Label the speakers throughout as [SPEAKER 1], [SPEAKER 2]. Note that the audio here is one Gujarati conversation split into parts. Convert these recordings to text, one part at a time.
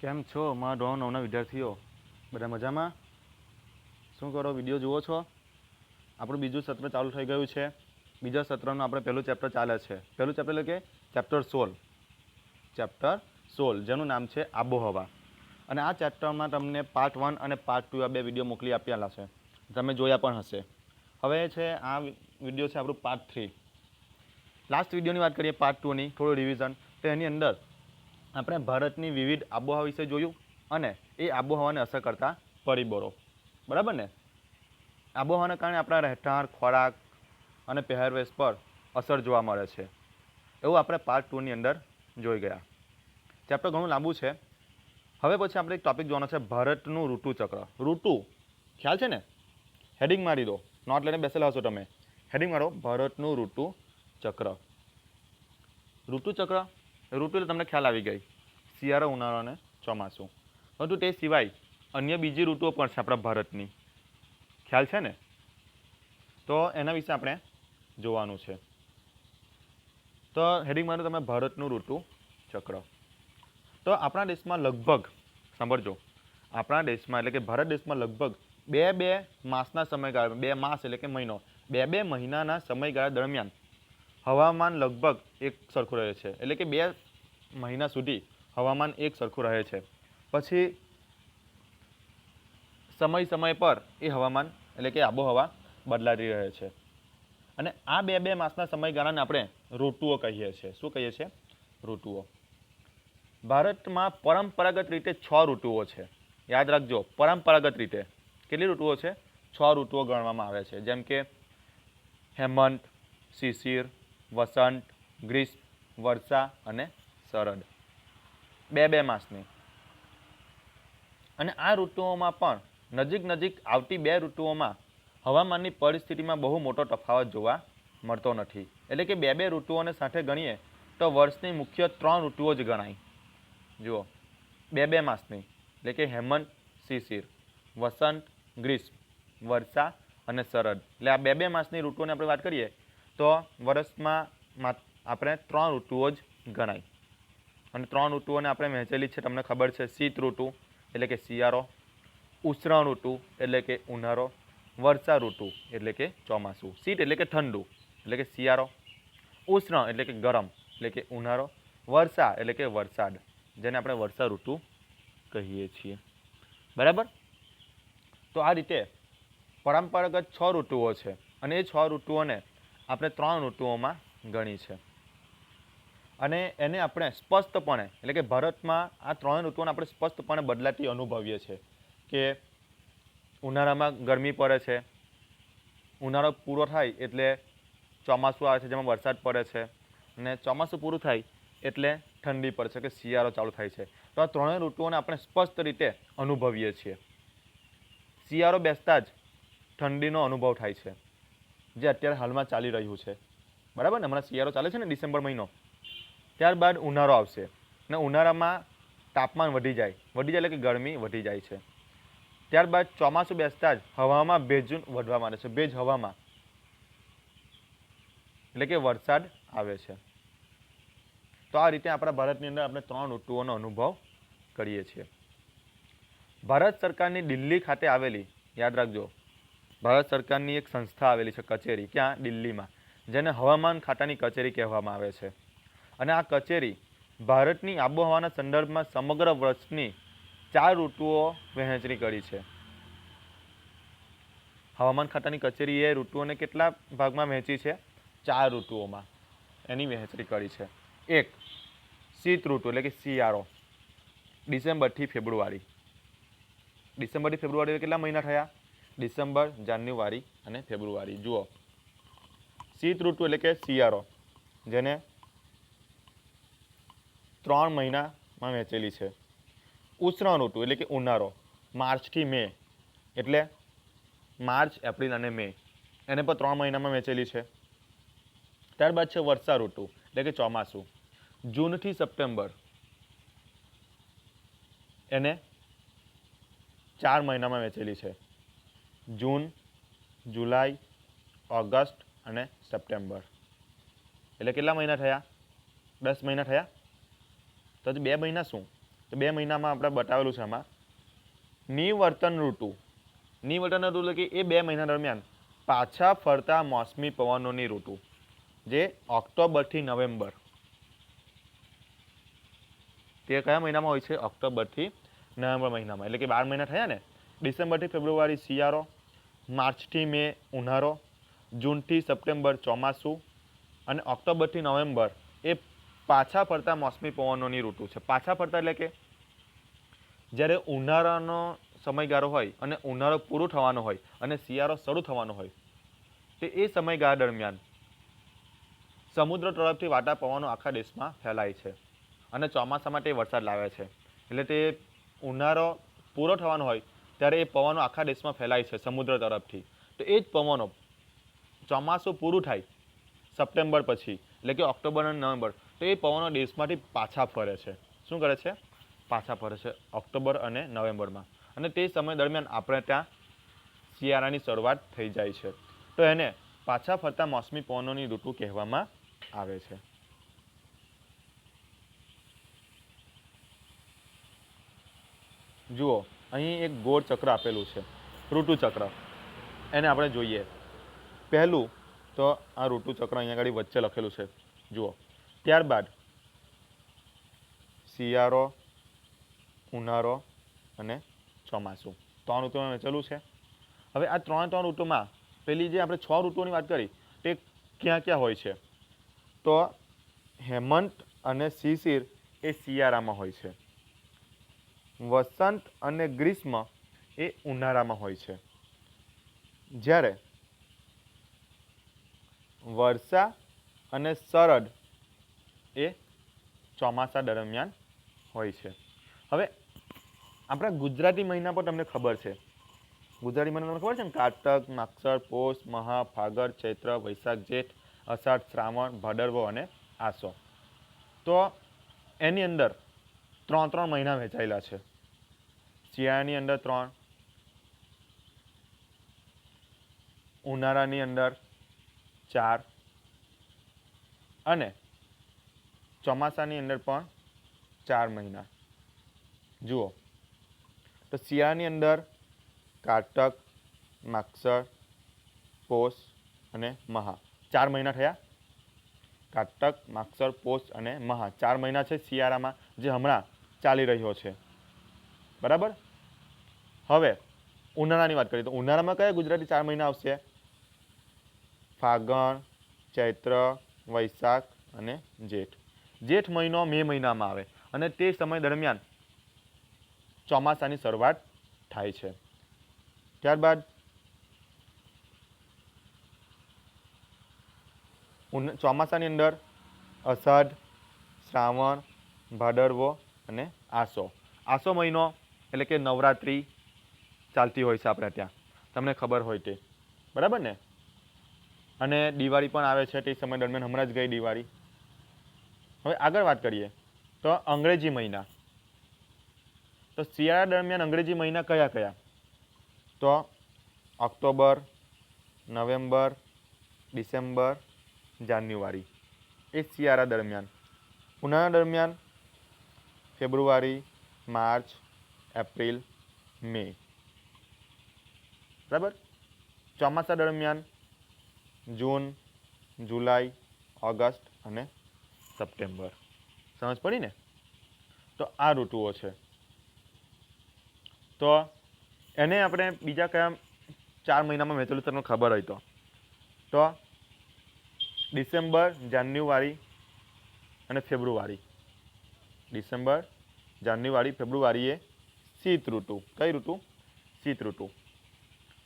[SPEAKER 1] કેમ છો મારા ધોરણ નવના વિદ્યાર્થીઓ? બધા મજામાં? શું કરો, વીડિયો જુઓ છો? આપણું બીજું સત્ર ચાલુ થઈ ગયું છે. બીજા સત્રનું આપણે પહેલું ચેપ્ટર ચાલે છે. પહેલું ચેપ્ટર એટલે કે ચેપ્ટર સોલ ચેપ્ટર સોલ જેનું નામ છે આબોહવા. અને આ ચેપ્ટરમાં તમને પાર્ટ વન અને પાર્ટ ટુ આ બે વીડિયો મોકલી આપેલા છે. તમે જોયા પણ હશે. હવે છે, આ વીડિયો છે આપણું પાર્ટ થ્રી. લાસ્ટ વિડીયોની વાત કરીએ, પાર્ટ ટુની, થોડું રિવિઝન તો એની અંદર આપણે ભારતની વિવિધ આબોહવા વિશે જોયું અને એ આબોહવાને અસર કરતા પરિબળો. બરાબર ને? આબોહવાના કારણે આપણા રહેઠાણ, ખોરાક અને પહેરવેશ પર અસર જોવા મળે છે. એવું આપણે પાર્ટ ટુની અંદર જોઈ ગયા. ચેપ્ટર ઘણું લાંબુ છે. હવે પછી આપણે એક ટોપિક જોવાનો છે ભારતનું ઋતુ ચક્ર. ઋતુ, ખ્યાલ છે ને? હેડિંગ મારી દો. નોટ લઈને બેસેલા હશો તમે. હેડિંગ મારો, ભારતનું ઋતુ ચક્ર. ઋતુ ચક્ર ઋતુ એટલે તમને ખ્યાલ આવી ગઈ. શિયાળો ઉનાળો અને ચોમાસું. પરંતુ તે સિવાય અન્ય બીજી ઋતુઓ પણ છે આપણા ભારતની. ખ્યાલ છે ને? તો એના વિશે આપણે જોવાનું છે. તો હેડિંગ મારે તમે ભારતનું ઋતુ ચક્ર. તો આપણા દેશમાં લગભગ, સાંભળજો. આપણા દેશમાં એટલે કે ભારત દેશમાં લગભગ બે બે માસના સમયગાળા, બે માસ એટલે કે મહિનો. બે બે મહિનાના સમયગાળા દરમિયાન હવામાન લગભગ એક સરખું રહે છે. એટલે કે બે મહિના સુધી હવામાન એક સરખું રહે છે. પછી સમય સમય પર એ હવામાન, એટલે કે આબોહવા બદલાતી રહે છે. અને આ બે બે માસના સમયગાળાને આપણે ઋતુઓ કહીએ છીએ. શું કહીએ છીએ? ઋતુઓ. ભારતમાં પરંપરાગત રીતે છ ઋતુઓ છે. યાદ રાખજો, પરંપરાગત રીતે. કેટલી ઋતુઓ છે? છ ઋતુઓ ગણવામાં આવે છે. જેમ કે હેમંત, શિશિર વસંત, ગ્રીષ્મ, વર્ષા અને શરદ બે બે માસની. અને આ ઋતુઓમાં પણ નજીક નજીક આવતી બે ઋતુઓમાં હવામાનની પરિસ્થિતિમાં બહુ મોટો તફાવત જોવા મળતો નથી. એટલે કે બે બે ઋતુઓને સાથે ગણીએ તો વર્ષની મુખ્ય ત્રણ ઋતુઓ જ ગણાય. જુઓ, બે બે માસની, એટલે કે હેમંત, શિશિર, વસંત, ગ્રીષ્મ, વર્ષા અને શરદ એટલે આ બે બે માસની ઋતુઓની આપણે વાત કરીએ તો વર્ષમાં આપણે ત્રણ ઋતુઓ જ ગણાય. અને ત્રણ ઋતુઓને આપણે વહેંચેલી છે, તમને ખબર છે, શીત ઋતુ, એટલે કે શિયાળો, ઉષ્ણ ઋતુ, એટલે કે ઉનાળો, વર્ષા ઋતુ, એટલે કે ચોમાસું. શીત એટલે કે ઠંડુ, એટલે કે શિયાળો, ઉષ્ણ એટલે કે ગરમ, એટલે કે ઉનાળો, વર્ષા એટલે કે વરસાદ, જેને આપણે વર્ષા ઋતુ કહીએ છીએ. બરાબર? તો આ રીતે પરંપરાગત છ ઋતુઓ છે. અને એ છ ઋતુઓને આપણે ત્રણ ઋતુઓમાં ગણી છે. અને એને આપણે સ્પષ્ટપણે, એટલે કે ભારતમાં આ ત્રણ ઋતુઓને આપણે સ્પષ્ટપણે બદલાતી અનુભવીએ છીએ કે ઉનાળામાં ગરમી પડે છે, ઉનાળો પૂરો થાય એટલે ચોમાસું આવે છે જેમાં વરસાદ પડે છે, અને ચોમાસું પૂરું થાય એટલે ઠંડી પડે છે કે શિયાળો ચાલુ થાય છે. તો આ ત્રણેય ઋતુઓને આપણે સ્પષ્ટ રીતે અનુભવીએ છીએ. શિયાળો બેસતા જ ઠંડીનો અનુભવ થાય છે. જે અત્યારે હાલમાં ચાલી રહ્યું છે. બરાબર ને? હમણાં શિયાળો ચાલે છે ને ડિસેમ્બર મહિનો? ત્યારબાદ ઉનાળો આવશે. અને ઉનાળામાં તાપમાન વધી જાય. વધી જાય એટલે કે ગરમી વધી જાય છે. ત્યારબાદ ચોમાસું બેસતા જ હવામાં ભેજ વધવા માંડે છે. ભેજ હવામાં. એટલે કે વરસાદ આવે છે. તો આ રીતે આપણા ભારતની અંદર આપણે ત્રણ ઋતુઓનો અનુભવ કરીએ છીએ. ભારત સરકારની દિલ્હી ખાતે આવેલી, યાદ રાખજો ભારત સરકારની એક સંસ્થા આવેલી છે કચેરી, ક્યાં? દિલ્હીમાં, જેને હવામાન ખાતાની કચેરી કહેવામાં આવે છે. અને આ કચેરી ભારતની આબોહવાના સંદર્ભમાં સમગ્ર વર્ષની ચાર ઋતુઓ વહેંચણી કરી છે. હવામાન ખાતાની કચેરીએ ઋતુઓને કેટલા ભાગમાં વહેંચી છે? ચાર ઋતુઓમાં એની વહેંચણી કરી છે. એક, શીત ઋતુ, એટલે કે શિયાળો, ડિસેમ્બરથી ફેબ્રુઆરી. ડિસેમ્બરથી ફેબ્રુઆરી કેટલા મહિના થયા? ડિસેમ્બર, જાન્યુઆરી અને ફેબ્રુઆરી. જુઓ. શીત ઋતુ એટલે કે શિયાળો, જેને ત્રણ મહિનામાં વહેંચેલી છે. ઉષ્ણ ઋતુ એટલે કે ઉનાળો માર્ચથી મે, એટલે માર્ચ, એપ્રિલ અને મે. એને પણ ત્રણ મહિનામાં વહેંચેલી છે. ત્યારબાદ છે વર્ષા ઋતુ, એટલે કે ચોમાસું. જૂનથી સપ્ટેમ્બર એને ચાર મહિનામાં વહેંચેલી છે. જૂન, જુલાઈ, ઓગસ્ટ અને સપ્ટેમ્બર. એટલે કેટલા મહિના થયા? દસ મહિના થયા? તો બે મહિના શું? તો બે મહિનામાં આપણે બતાવેલું છે આમાં. નિવર્તન ઋતુ. નિવર્તન ઋતુ એટલે કે એ બે મહિના દરમિયાન પાછા ફરતા મોસમી પવનોની ઋતુ, જે ઓક્ટોબરથી નવેમ્બર. તે કયા મહિનામાં હોય છે? ઓક્ટોબરથી નવેમ્બર મહિનામાં. એટલે કે બાર મહિના થયા ને? ડિસેમ્બરથી ફેબ્રુઆરી શિયાળો માર્ચથી મે ઉનાળો, જૂનથી સપ્ટેમ્બર ચોમાસું અને ઓક્ટોબરથી નવેમ્બર એ પાછા ફરતા મોસમી પવનોની ઋતુ છે. પાછા ફરતા એટલે કે જ્યારે ઉનાળાનો સમયગાળો હોય અને ઉનાળો પૂરો થવાનો હોય અને શિયાળો શરૂ થવાનો હોય, તે એ સમયગાળા દરમિયાન સમુદ્ર તરફથી વાટા પવનો આખા દેશમાં ફેલાય છે અને ચોમાસામાં તે વરસાદ લાવે છે. એટલે તે ઉનાળો પૂરો થવાનો હોય ત્યારે એ પવનો આખા દેશમાં ફેલાય છે સમુદ્ર તરફથી. તો એ જ પવનો ચોમાસું પૂરું થાય સપ્ટેમ્બર પછી, એટલે કે ઓક્ટોબર અને નવેમ્બર, તો એ પવનો દેશમાંથી પાછા ફરે છે. શું કરે છે? પાછા ફરે છે ઓક્ટોબર અને નવેમ્બરમાં. અને તે સમય દરમિયાન આપણે ત્યાં શિયાળાની શરૂઆત થઈ જાય છે. તો એને પાછા ફરતા મોસમી પવનોની ઋતુ કહેવામાં આવે છે. જુઓ અહીં એક ગોળ ચક્ર આપેલું છે, ઋતુ ચક્ર. એને આપણે જોઈએ. પહેલું તો આ ઋતુ ચક્ર અહીંયા આગળ વચ્ચે લખેલું છે. જુઓ. ત્યારબાદ શિયાળો, ઉનાળો અને ચોમાસું. ત્રણ ઋતુમાં વહેંચેલું છે. હવે આ ત્રણ ત્રણ ઋતુમાં પેલી જે આપણે છ ઋતુઓની વાત કરી, તે ક્યાં ક્યાં હોય છે? તો હેમંત અને શિશિર એ શિયાળામાં હોય છે. વસંત અને ગ્રીષ્મ એ ઉનાળામાં હોય છે. જ્યારે વર્ષા અને શરદ એ ચોમાસા દરમિયાન હોય છે. હવે આપણા ગુજરાતી મહિના પર તમને ખબર છે. ગુજરાતી મહિના તમને ખબર છે ને? કારતક, માગસર, પોષ, મહા ફાગર ચૈત્ર, વૈશાખ, જેઠ, અષાઢ, શ્રાવણ, ભાદરવો અને આસો. તો એની અંદર ત્રણ ત્રણ મહિના વહેંચાયેલા છે. શિયાળાની અંદર ત્રણ, ઉનાળાની અંદર ચાર અને ચોમાસાની અંદર પણ ચાર મહિના. જુઓ, તો શિયાળાની અંદર કારતક, માગસર, પોષ અને મહા. ચાર મહિના થયા? કારતક, માગસર, પોષ અને મહા. ચાર મહિના છે શિયાળામાં, જે હમણાં ચાલી રહ્યો છે. બરાબર? હવે, ઉનાળાની વાત કરીએ તો ઉનાળામાં કયા ગુજરાતી ચાર મહિના આવશે? ફાગણ, ચૈત્ર, વૈશાખ અને જેઠ. જેઠ મહિનો મે મહિનામાં આવે અને તે સમય દરમિયાન ચોમાસાની શરૂઆત થાય છે. ત્યારબાદ ચોમાસાની અંદર અષાઢ, શ્રાવણ, ભાદરવો અને આસો. આસો મહિનો એટલે કે નવરાત્રિ ચાલતી હોય છે આપણે ત્યાં. તમને ખબર હોય તે. બરાબર ને? અને દિવાળી પણ આવે છે તે સમય દરમિયાન. હમણાં જ ગઈ દિવાળી. હવે આગળ વાત કરીએ. તો અંગ્રેજી મહિના. તો શિયાળા દરમિયાન અંગ્રેજી મહિના કયા કયા? તો ઓક્ટોબર, નવેમ્બર, ડિસેમ્બર, જાન્યુઆરી. એ શિયાળા દરમિયાન. ઉનાળા દરમિયાન ફેબ્રુઆરી, માર્ચ એપ્રિલ, મે. બરાબર? ચોમાસા દરમિયાન જૂન, જુલાઈ, ઓગસ્ટ અને સપ્ટેમ્બર. સમજ પડી ને? તો આ ઋતુઓ છે. તો એને આપણે બીજા કયા ચાર મહિનામાં વહેંચેલું તમને ખબર હોય તો. તો ડિસેમ્બર, જાન્યુઆરી અને ફેબ્રુઆરી. ડિસેમ્બર, જાન્યુઆરી ફેબ્રુઆરી એ શીત ઋતુ. કઈ ઋતુ? શીત ઋતુ.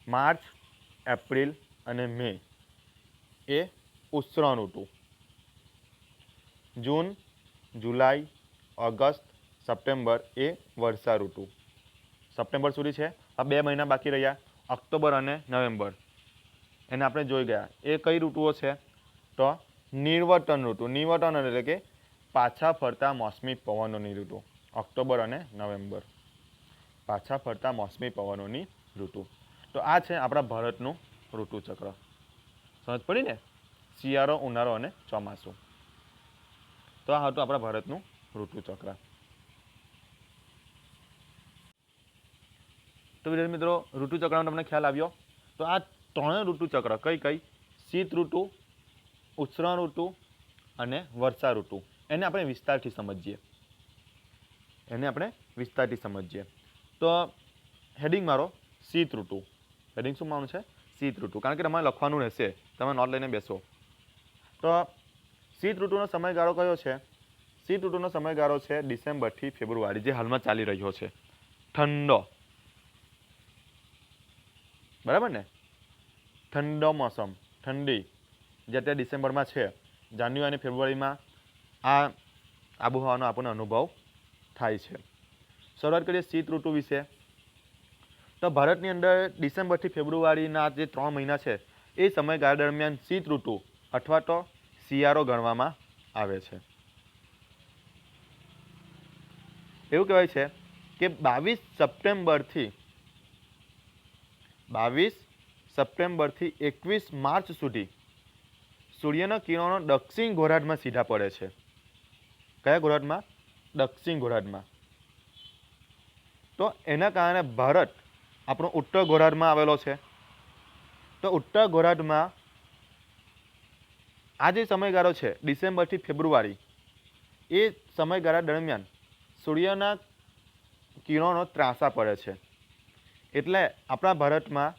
[SPEAKER 1] માર્ચ, એપ્રિલ અને મે એ ઉષ્ણ ઋતુ. જૂન, જુલાઈ, ઓગસ્ટ, સપ્ટેમ્બર એ વર્ષા ઋતુ. સપ્ટેમ્બર સુધી છે. આ બે મહિના બાકી રહ્યા. ઓક્ટોબર અને નવેમ્બર. એને આપણે જોઈ ગયા. એ કઈ ઋતુઓ છે? તો નિર્વર્તન ઋતુ. નિર્વર્તન એટલે કે પાછા ફરતા મોસમી પવનોની ઋતુ. ઓક્ટોબર અને નવેમ્બર. પાછા ફરતા મોસમી પવનોની ઋતુ. તો આ છે આપણા ભારતનું ઋતુચક્ર. સમજ પડી ને? શિયાળો, ઉનાળો અને ચોમાસું. તો આ હતું આપણા ભારતનું ઋતુચક્ર. તો વિદ્યાર્થી મિત્રો ઋતુચક્રનો તમને ખ્યાલ આવ્યો? તો આ ત્રણેય ઋતુચક્ર, કઈ કઈ? શીત ઋતુ, ઉષ્ણ ઋતુ અને વર્ષા ઋતુ. એને આપણે વિસ્તારથી સમજીએ. એને આપણે વિસ્તારથી સમજીએ. તો હેડિંગ મારો શીત ઋતુ હેડિંગ શું મારું છે? શીત ઋતુ કારણ કે તમારે લખવાનું રહેશે. તમે નોટ લઈને બેસો. તો શીત ઋતુનો સમયગાળો કયો છે? શીત ઋતુનો સમયગાળો છે ડિસેમ્બરથી ફેબ્રુઆરી, જે હાલમાં ચાલી રહ્યો છે. ઠંડો. બરાબર ને? ઠંડો મોસમ. ઠંડી. જે અત્યારે ડિસેમ્બરમાં છે. જાન્યુઆરી અને ફેબ્રુઆરીમાં આ આબોહવાનો આપણને અનુભવ થાય છે. શરૂઆત કરીએ શીત ઋતુ વિશે. તો ભારતની અંદર ડિસેમ્બરથી ફેબ્રુઆરીના જે ત્રણ મહિના છે, એ સમયગાળા દરમિયાન શીત ઋતુ અથવા તો શિયાળો ગણવામાં આવે છે. એવું કહેવાય છે કે બાવીસ સપ્ટેમ્બરથી બાવીસ સપ્ટેમ્બરથી એકવીસ માર્ચ સુધી સૂર્યના કિરણો દક્ષિણ ગોળાર્ધમાં સીધા પડે છે. કયા ગોળાર્ધમાં? દક્ષિણ ગોળાર્ધમાં. તો એના કારણે ભારત આપણો ઉત્તર ગોળાર્ધમાં આવેલો છે. તો ઉત્તર ગોળાર્ધમાં આ જે સમયગાળો છે ડિસેમ્બરથી ફેબ્રુઆરી, એ સમયગાળા દરમિયાન સૂર્યના કિરણો ત્રાસા પડે છે. એટલે આપણા ભારતમાં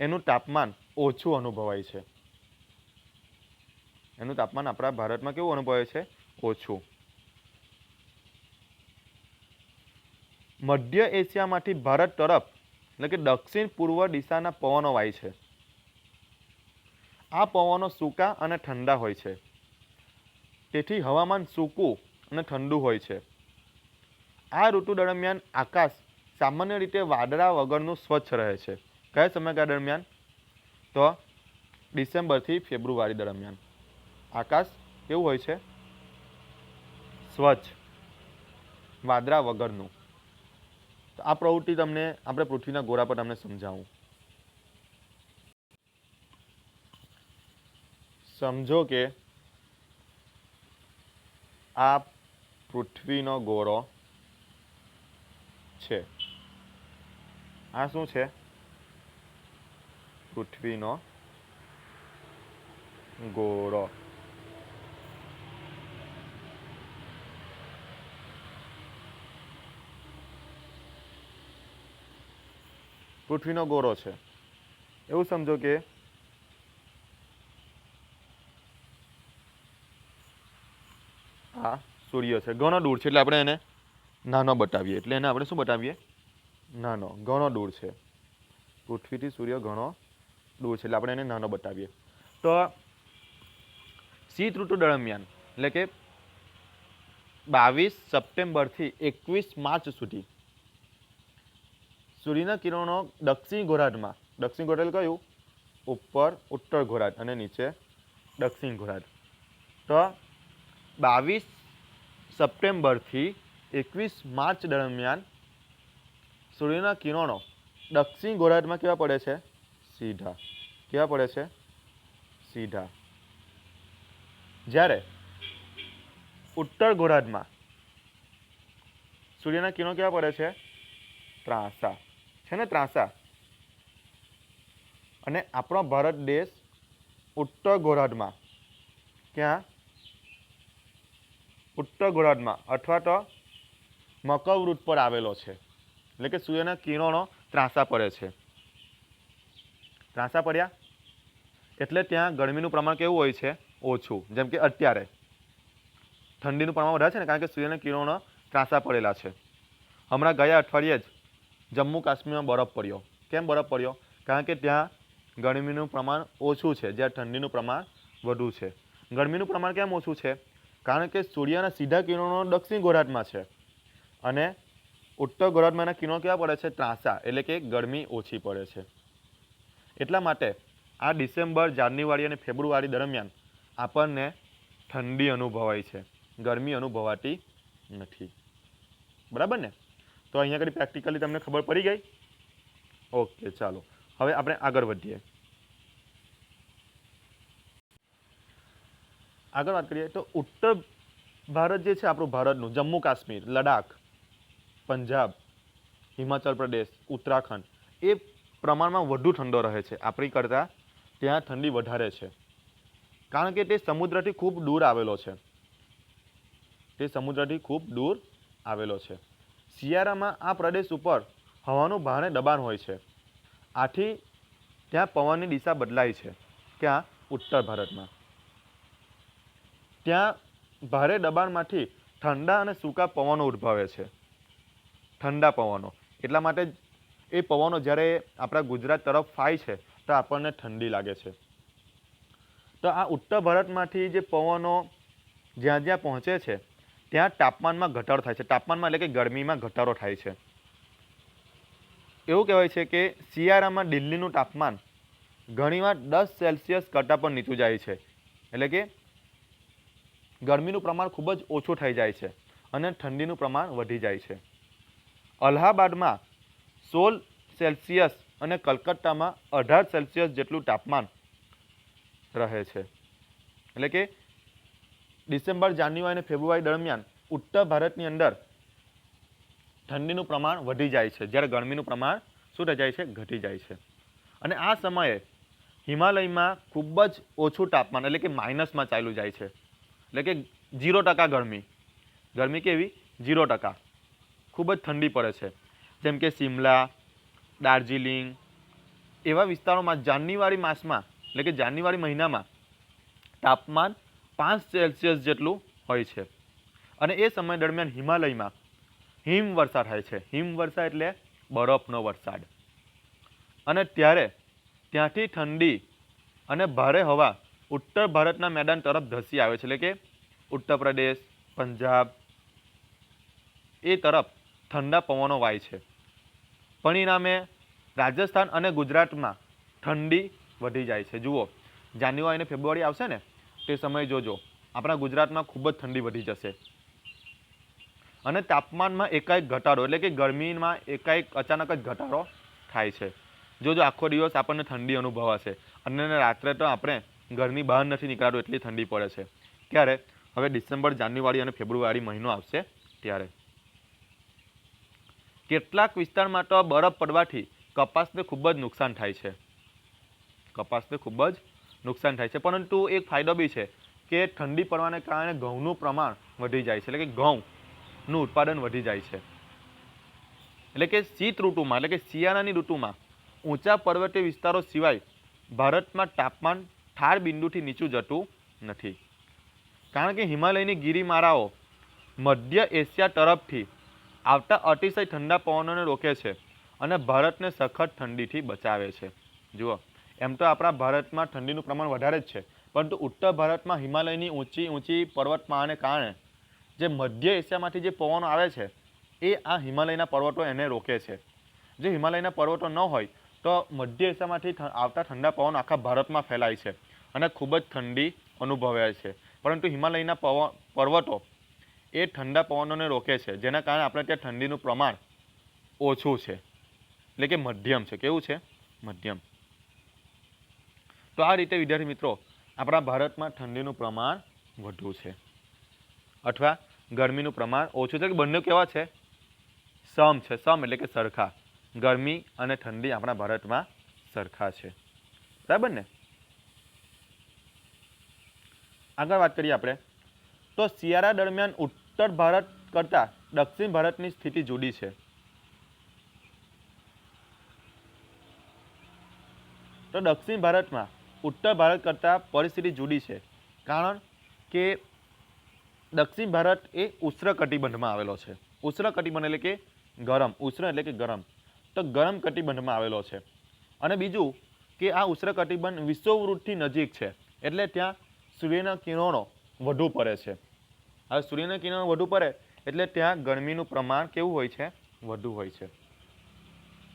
[SPEAKER 1] એનું તાપમાન ઓછું અનુભવાય છે. એનું તાપમાન આપણા ભારતમાં કેવું અનુભવાય છે? ઓછું. મધ્ય એશિયામાંથી ભારત તરફ, એટલે કે દક્ષિણ પૂર્વ દિશાના પવનો વાય છે. આ પવનો સૂકા અને ઠંડા હોય છે. તેથી હવામાન સૂકું અને ઠંડુ હોય છે. આ ઋતુ દરમિયાન આકાશ સામાન્ય રીતે વાદળા વગરનું સ્વચ્છ રહે છે. કયા સમયગાળા દરમિયાન? તો ડિસેમ્બરથી ફેબ્રુઆરી દરમિયાન. આકાશ કેવું હોય છે? સ્વચ્છ. વાદળા વગરનું. આ પ્રવૃત્તિ તમને, આપણે પૃથ્વીના ગોળા પર તમને સમજાવું. સમજો કે આ પૃથ્વીનો ગોળો છે. આ શું છે? પૃથ્વીનો ગોળો પૃથ્વીનો ગોરો છે. એવું સમજો કે આ સૂર્ય છે. ઘણો દૂર છે. એટલે આપણે એને નાનો બતાવીએ. એટલે એને આપણે શું બતાવીએ? નાનો. ઘણો દૂર છે. પૃથ્વીથી સૂર્ય ઘણો દૂર છે. એટલે આપણે એને નાનો બતાવીએ. તો શીત ઋતુ દરમિયાન, એટલે કે બાવીસ સપ્ટેમ્બરથી એકવીસ માર્ચ સુધી સૂર્યના કિરણો દક્ષિણ ગોરાટમાં દક્ષિણ ગોરાટ કયું? ઉપર, ઉત્તર ગોરાટ અને નીચે દક્ષિણ ગોરાટ તો બાવીસ સપ્ટેમ્બરથી એકવીસ માર્ચ દરમિયાન સૂર્યના કિરણો દક્ષિણ ગોરાટમાં કેવા પડે છે? સીધા. કેવા પડે છે? સીધા. જ્યારે ઉત્તર ગોરાટમાં સૂર્યના કિરણો કેવા પડે છે? ત્રાંસા. છે ને ત્રાંસા? અને આપણો ભારત દેશ ઉત્તર ગોળાર્ધમાં. ક્યાં? ઉત્તર ગોળાર્ધમાં, અથવા તો મકરવૃત્ત પર આવેલો છે. એટલે કે સૂર્યના કિરણો ત્રાંસા પડે છે. ત્રાંસા પડ્યા? એટલે ત્યાં ગરમીનું પ્રમાણ કેવું હોય છે? ઓછું. જેમ કે અત્યારે. ઠંડીનું પ્રમાણ વધારે છે ને, કારણ કે સૂર્યના કિરણો ત્રાંસા પડેલા છે. હમણાં ગયા અઠવાડિયે જ જમ્મુ કાશ્મીરમાં બરફ પડ્યો. કેમ બરફ પડ્યો? કારણ કે ત્યાં ગરમીનું પ્રમાણ ઓછું છે, જ્યાં ઠંડીનું પ્રમાણ વધુ છે. ગરમીનું પ્રમાણ કેમ ઓછું છે? કારણ કે સૂર્યના સીધા કિરણો દક્ષિણ ગોળાર્ધમાં છે. અને ઉત્તર ગોળાર્ધમાંના કિરણો કેવા પડે છે? ત્રાંસા, એટલે કે ગરમી ઓછી પડે છે. એટલા માટે આ ડિસેમ્બર, જાન્યુઆરી અને ફેબ્રુઆરી દરમિયાન આપણને ઠંડી અનુભવાય છે. ગરમી અનુભવાતી નથી. બરાબર ને? તો અહીંયા આગળ પ્રેક્ટિકલી તમને ખબર પડી ગઈ? ઓકે ચાલો. હવે આપણે આગળ વધીએ. આગળ વાત કરીએ તો ઉત્તર ભારત જે છે આપણું ભારતનું, જમ્મુ કાશ્મીર, લડાખ, પંજાબ, હિમાચલ પ્રદેશ, ઉત્તરાખંડ, એ પ્રમાણમાં વધુ ઠંડો રહે છે. આપણી કરતાં ત્યાં ઠંડી વધારે છે. કારણ કે તે સમુદ્રથી ખૂબ દૂર આવેલો છે. તે સમુદ્રથી ખૂબ દૂર આવેલો છે. શિયાળામાં આ પ્રદેશ ઉપર હવાનું ભારે દબાણ હોય છે. આથી ત્યાં પવનની દિશા બદલાય છે ક્યાં ઉત્તર ભારતમાં. ત્યાં ભારે દબાણમાંથી ઠંડા અને સૂકા પવનો ઉદ્ભવે છે. ઠંડા પવનો, એટલા માટે એ પવનો જ્યારે આપણા ગુજરાત તરફ ફાય છે, તો આપણને ઠંડી લાગે છે. તો આ ઉત્તર ભારતમાંથી જે પવનો જ્યાં જ્યાં પહોંચે છે ત્યાં તાપમાનમાં ઘટાડો થાય છે. તાપમાનમાં એટલે કે ગરમીમાં ઘટાડો થાય છે. એવું કહેવાય છે કે શિયાળામાં દિલ્હીનું તાપમાન ઘણીવાર દસ સેલ્સિયસ કરતાં પણ નીચું જાય છે. એટલે કે ગરમીનું પ્રમાણ ખૂબ જ ઓછું થઈ જાય છે અને ઠંડીનું પ્રમાણ વધી જાય છે. અલ્હાબાદમાં સોળ સેલ્સિયસ અને કલકત્તામાં અઢાર સેલ્સિયસ જેટલું તાપમાન રહે છે. એટલે કે ડિસેમ્બર, જાન્યુઆરી અને ફેબ્રુઆરી દરમિયાન ઉત્તર ભારતની અંદર ઠંડીનું પ્રમાણ વધી જાય છે. જ્યારે ગરમીનું પ્રમાણ શું થઈ જાય છે? ઘટી જાય છે. અને આ સમયે હિમાલયમાં ખૂબ જ ઓછું તાપમાન એટલે કે માઇનસમાં ચાલ્યું જાય છે. એટલે કે ઝીરો ટકા ગરમી. ગરમી કેવી? ઝીરો ટકા. ખૂબ જ ઠંડી પડે છે. જેમ કે સિમલા, દાર્જિલિંગ એવા વિસ્તારોમાં જાન્યુઆરી માસમાં એટલે કે જાન્યુઆરી મહિનામાં તાપમાન પાંચ સેલ્સિયસ જેટલું હોય છે. અને એ સમય દરમિયાન હિમાલયમાં હિમવર્ષા થાય છે. હિમવર્ષા એટલે બરફનો વરસાદ. અને ત્યારે ત્યાંથી ઠંડી અને ભારે હવા ઉત્તર ભારતના મેદાન તરફ ધસી આવે છે. એટલે કે ઉત્તર પ્રદેશ, પંજાબ, એ તરફ ઠંડા પવનો વાય છે. પરિણામે રાજસ્થાન અને ગુજરાતમાં ઠંડી વધી જાય છે. જુઓ, જાન્યુઆરી અને ફેબ્રુઆરી આવશે ને? તે સમયે જોજો, આપણા ગુજરાતમાં ખૂબ જ ઠંડી વધી જશે. અને તાપમાનમાં એકાએક ઘટાડો, એટલે કે ગરમીમાં એકાએક અચાનક જ ઘટાડો થાય છે. જોજો, આખો દિવસ આપણને ઠંડી અનુભવાશે. અને રાત્રે તો આપણે ઘરની બહાર નથી નીકળાતું, એટલી ઠંડી પડે છે. ક્યારે હવે ડિસેમ્બર, જાન્યુઆરી અને ફેબ્રુઆરી મહિનો આવશે ત્યારે. કેટલાક વિસ્તારમાં તો બરફ પડવાથી કપાસને ખૂબ જ નુકસાન થાય છે. કપાસને ખૂબ જ નુકસાન થાય છે. પરંતુ એક ફાયદો બી છે કે ઠંડી પડવાને કારણે ઘઉંનું પ્રમાણ વધી જાય છે. એટલે કે ઘઉંનું ઉત્પાદન વધી જાય છે. એટલે કે શીત ઋતુમાં, એટલે કે શિયાળાની ઋતુમાં ઊંચા પર્વતીય વિસ્તારો સિવાય ભારતમાં તાપમાન ઠાર બિંદુથી નીચું જતું નથી. કારણ કે હિમાલયની ગિરિમાળાઓ મધ્ય એશિયા તરફથી આવતા અતિશય ઠંડા પવનોને રોકે છે અને ભારતને સખત ઠંડીથી બચાવે છે. જુઓ. એમ તો આપણા ભારતમાં ઠંડીનું પ્રમાણ વધારે જ છે. પરંતુ ઉત્તર ભારતમાં હિમાલયની ઊંચી ઊંચી પર્વતમાળાને કારણે જે મધ્ય એશિયામાંથી જે પવનો આવે છે, એ આ હિમાલયના પર્વતો એને રોકે છે. જે હિમાલયના પર્વતો ન હોય, તો મધ્ય એશિયામાંથી આવતા ઠંડા પવન આખા ભારતમાં ફેલાય છે અને ખૂબ જ ઠંડી અનુભવાય છે. પરંતુ હિમાલયના પવ, પર્વતો એ ઠંડા પવનોને રોકે છે, જેના કારણે આપણે ત્યાં ઠંડીનું પ્રમાણ ઓછું છે. એટલે કે મધ્યમ છે. કેવું છે? મધ્યમ. તો આ રીતે, વિદ્યાર્થી મિત્રો, આપણા ભારતમાં ઠંડીનું પ્રમાણ વધુ છે. અથવા ગરમીનું પ્રમાણ ઓછું છે. કે બંને કેવા છે? સમ છે. સમ એટલે કે સરખા. ગરમી અને ઠંડી આપણા ભારતમાં સરખા છે. બરાબર ને? આગળ વાત કરીએ આપણે. તો શિયાળા દરમિયાન ઉત્તર ભારત કરતાં દક્ષિણ ભારતની સ્થિતિ જુદી છે. તો દક્ષિણ ભારતમાં ઉત્તર ભારત કરતાં પરિસ્થિતિ જુદી છે. કારણ કે દક્ષિણ ભારત એ ઉષ્ણકટિબંધમાં આવેલો છે. ઉષ્ણકટિબંધ એટલે કે ગરમ. ઉષ્ણ એટલે કે ગરમ. તો ગરમ કટિબંધમાં આવેલો છે. અને બીજું કે આ ઉષ્ણકટિબંધ વિશ્વવૃત્તિ નજીક છે. એટલે ત્યાં સૂર્યના કિરણો વધુ પડે છે. હવે સૂર્યના કિરણો વધુ પડે એટલે ત્યાં ગરમીનું પ્રમાણ કેવું હોય છે? વધુ હોય છે.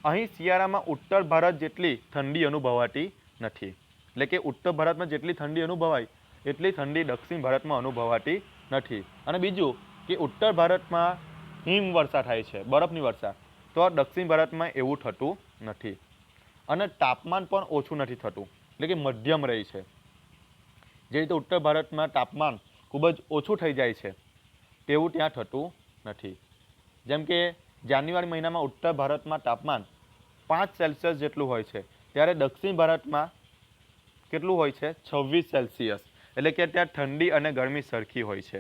[SPEAKER 1] અહીં શિયાળામાં ઉત્તર ભારત જેટલી ઠંડી અનુભવાતી નથી. એટલે કે ઉત્તર ભારતમાં જેટલી ઠંડી અનુભવાય, એટલી ઠંડી દક્ષિણ ભારતમાં અનુભવાતી નથી. અને બીજું કે ઉત્તર ભારતમાં હિમવર્ષા થાય છે, બરફની વર્ષા. તો દક્ષિણ ભારતમાં એવું થતું નથી. અને તાપમાન પણ ઓછું નથી થતું, એટલે કે મધ્યમ રહે છે. જે રીતે ઉત્તર ભારતમાં તાપમાન ખૂબ જ ઓછું થઈ જાય છે, તેવું ત્યાં થતું નથી. જેમ કે જાન્યુઆરી મહિનામાં ઉત્તર ભારતમાં તાપમાન પાંચ સેલ્સિયસ જેટલું હોય છે, ત્યારે દક્ષિણ ભારતમાં કેટલું હોય છે? છવ્વીસ સેલ્સિયસ. એટલે કે ત્યાં ઠંડી અને ગરમી સરખી હોય છે.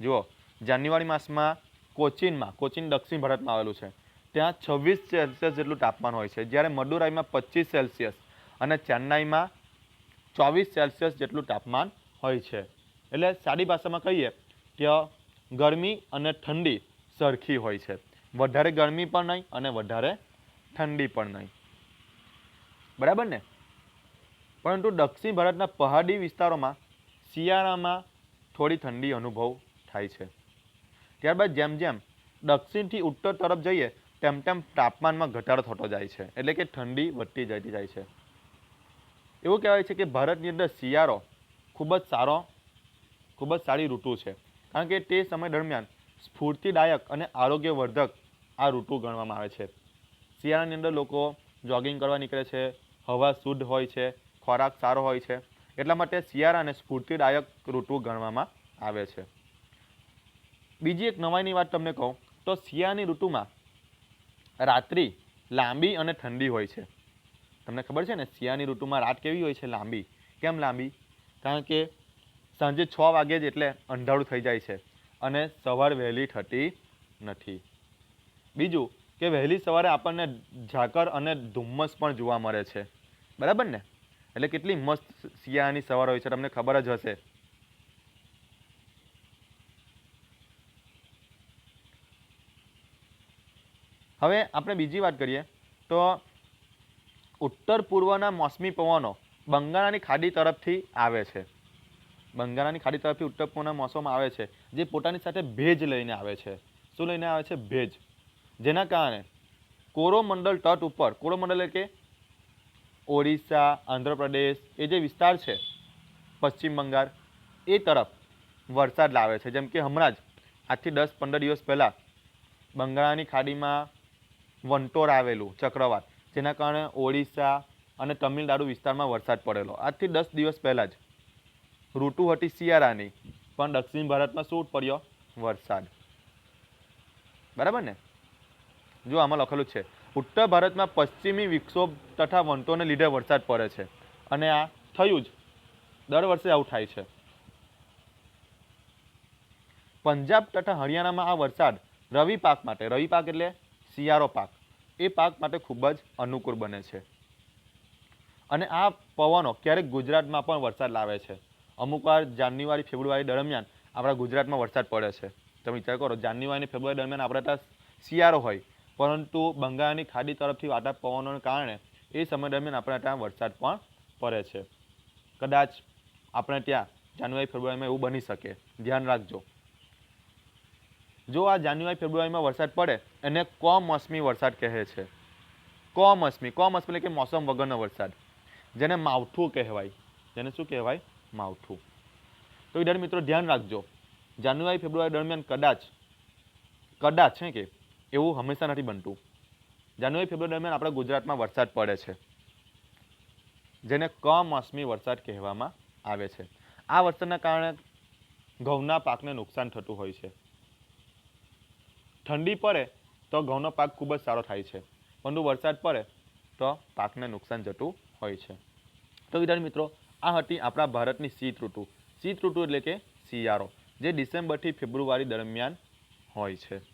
[SPEAKER 1] જુઓ, જાન્યુઆરી માસમાં કોચીનમાં, કોચીન દક્ષિણ ભારતમાં આવેલું છે. ત્યાં છવ્વીસ સેલ્સિયસ જેટલું તાપમાન હોય છે. જ્યારે મદુરાઈમાં પચીસ સેલ્સિયસ અને ચેન્નાઈમાં ચોવીસ સેલ્સિયસ જેટલું તાપમાન હોય છે. એટલે સાદી ભાષામાં કહીએ, ત્યાં ગરમી અને ઠંડી સરખી હોય છે. વધારે ગરમી પણ નહીં અને વધારે ઠંડી પણ નહીં. બરાબર ને? પરંતુ દક્ષિણ ભારતના પહાડી વિસ્તારોમાં શિયાળામાં થોડી ઠંડી અનુભવ થાય છે. ત્યારબાદ જેમ જેમ દક્ષિણથી ઉત્તર તરફ જઈએ, તેમ તેમ તાપમાનમાં ઘટાડો થતો જાય છે, એટલે કે ઠંડી વધતી જતી જાય છે. એવું કહેવાય છે કે ભારતની અંદર શિયાળો ખૂબ જ સારો, ખૂબ જ સારી ઋતુ છે, કારણ કે તે સમય દરમિયાન સ્ફૂર્તિદાયક અને આરોગ્યવર્ધક આ ઋતુ ગણવામાં આવે છે. શિયાળાની અંદર લોકો જોગિંગ કરવા નીકળે છે, હવા શુદ્ધ હોય છે ખોરાક સારો હોય છે. એટલા માટે શિયાળાને સ્ફૂર્તિદાયક ઋતુ ગણવામાં આવે છે. બીજી એક નવાઈની વાત તમને કહું, તો શિયાળાની ઋતુમાં રાત્રિ લાંબી અને ઠંડી હોય છે. તમને ખબર છે ને, શિયાળાની ઋતુમાં રાત કેવી હોય છે? લાંબી. કેમ લાંબી? કારણ કે સાંજે છ વાગે જ એટલે અંધારું થઈ જાય છે અને સવાર વહેલી થતી નથી. બીજું કે વહેલી સવારે આપણને ઝાકર અને ધુમ્મસ પણ જોવા મળે છે. બરાબર ને? એટલે કેટલી મસ્ત શિયાળાની સવાર હોય છે, તમને ખબર જ હશે. હવે આપણે બીજી વાત કરીએ, તો ઉત્તર પૂર્વના મોસમી પવનો બંગાળાની ખાડી તરફથી આવે છે. બંગાળાની ખાડી તરફથી ઉત્તર પૂર્વના મોસમ આવે છે, જે પોતાની સાથે ભેજ લઈને આવે છે. શું લઈને આવે છે? ભેજ. જેના કારણે કોરોમંડળ તટ ઉપર કોરોમંડળ એટલે કે ઓડિશા, આંધ્રપ્રદેશ એ જે વિસ્તાર છે, પશ્ચિમ બંગાળ, એ તરફ વરસાદ લાવે છે. જેમ કે હમણાં જ, આજથી દસ પંદર દિવસ પહેલાં બંગાળાની ખાડીમાં વંટોર આવેલું ચક્રવાત, જેના કારણે ઓડિશા અને તમિલનાડુ વિસ્તારમાં વરસાદ પડેલો. આજથી દસ દિવસ પહેલાં જ ઋતુ હતી શિયાળાની, પણ દક્ષિણ ભારતમાં શું પડ્યો વરસાદ. બરાબર ને? જો આમાં લખેલું છે ઉત્તર ભારતમાં પશ્ચિમી વિક્ષોભ તથા વંટોને લીધે વરસાદ પડે છે. અને આ થયું જ. દર વર્ષે આવું થાય છે. પંજાબ તથા હરિયાણામાં આ વરસાદ રવિ પાક માટે, રવિ પાક એટલે શિયાળો પાક. એ પાક માટે ખૂબ જ અનુકૂળ બને છે. અને આ પવનો ક્યારેક ગુજરાતમાં પણ વરસાદ લાવે છે. અમુક વાર જાન્યુઆરી, ફેબ્રુઆરી દરમિયાન આપણા ગુજરાતમાં વરસાદ પડે છે. તમે વિચાર કરો, જાન્યુઆરી ફેબ્રુઆરી દરમિયાન આપણે ત્યાં શિયાળો હોય. પરંતુ બંગાળની ખાડી તરફથી વાતા પવનોને કારણે એ સમય દરમિયાન આપણે ત્યાં વરસાદ પણ પડે છે. કદાચ આપણે ત્યાં જાન્યુઆરી, ફેબ્રુઆરીમાં એવું બની શકે. ધ્યાન રાખજો. જો આ જાન્યુઆરી, ફેબ્રુઆરીમાં વરસાદ પડે, એને કોમોસમી વરસાદ કહે છે. કોમોસમી. કોમોસમી એટલે કે મોસમ વગરનો વરસાદ. જેને માવઠું કહેવાય. જેને શું કહેવાય? માવઠું. તો વિદ્યાર્થી મિત્રો, ધ્યાન રાખજો. જાન્યુઆરી, ફેબ્રુઆરી દરમિયાન કદાચ કદાચ છે કે? એવું હંમેશા નથી બનતું. જાન્યુઆરી, ફેબ્રુઆરી દરમિયાન આપણા ગુજરાતમાં વરસાદ પડે છે. જેને કમોસમી વરસાદ કહેવામાં આવે છે. આ વરસાદના કારણે ઘઉંના પાકને નુકસાન થતું હોય છે. ઠંડી પડે તો ઘઉંનો પાક ખૂબ જ સારો થાય છે. પરંતુ વરસાદ પડે તો પાકને નુકસાન જતું હોય છે. તો વિદ્યાર્થી મિત્રો, આ હતી આપણા ભારતની શીત ઋતુ. શીત ઋતુ એટલે કે શિયાળો, જે ડિસેમ્બરથી ફેબ્રુઆરી દરમિયાન હોય છે.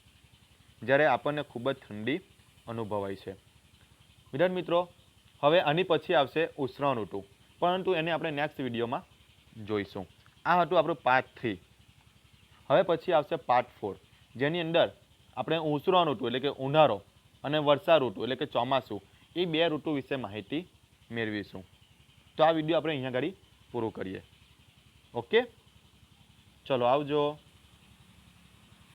[SPEAKER 1] જ્યારે આપણને ખૂબ જ ઠંડી અનુભવાય છે. વિદ્યાર્થી મિત્રો, હવે આની પછી આવશે ઉષ્ણ ઋતુ. પરંતુ એને આપણે નેક્સ્ટ વિડીયોમાં જોઈશું. આ હતું આપણું પાર્ટ થ્રી હવે પછી આવશે પાર્ટ ફોર જેની અંદર આપણે ઉષ્ણ ઋતુ એટલે કે ઉનાળો અને વર્ષા ઋતુ એટલે કે ચોમાસું, એ બે ઋતુ વિશે માહિતી મેળવીશું. તો આ વીડિયો આપણે અહીંયા આગળ પૂરું કરીએ. ઓકે? ચલો આવજો.